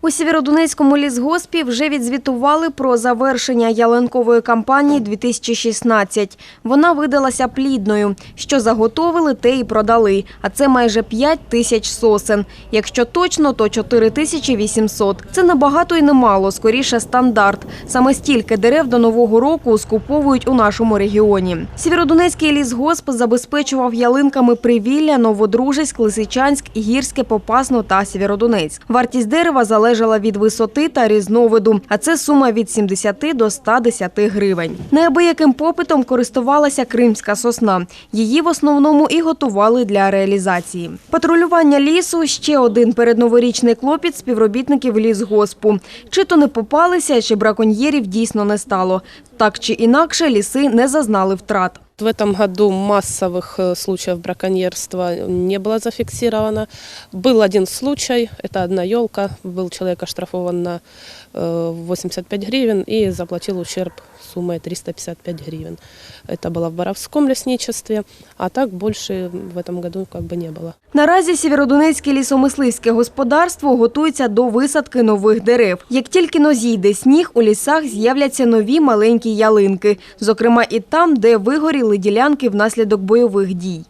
У Сєвєродонецькому лісгоспі вже відзвітували про завершення ялинкової кампанії 2016. Вона видалася плідною. Що заготовили, те і продали. А це майже 5 тисяч сосен. Якщо точно, то 4 тисячі 800. Це набагато і немало, скоріше стандарт. Саме стільки дерев до нового року скуповують у нашому регіоні. Сєвєродонецький лісгосп забезпечував ялинками Привілля, Новодружеськ, Лисичанськ, Гірське, Попасну та Сєвєродонецьк. Вартість дерева залежала від висоти та різновиду, а це сума від 70 до 110 гривень. Неабияким попитом користувалася кримська сосна. Її в основному і готували для реалізації. Патрулювання лісу ще один передноворічний клопіт співробітників лісгоспу. Чи то не попалися, чи браконьєрів дійсно не стало. Так чи інакше, ліси не зазнали втрат. В этом году массовых э, случаев браконьерства не было зафиксировано. Был один случай, это одна елка, был человек оштрафован на э, 85 гривен и заплатил ущерб суммой 355 гривен. Это было в Боровском лесничестве, а так больше в этом году как бы не было. Наразі Сєвєродонецьке лісомисливське господарство готується до висадки нових дерев. Як тільки но зійде сніг, у лісах з'являться нові маленькі ялинки, зокрема і там, де вигоріли ділянки внаслідок бойових дій.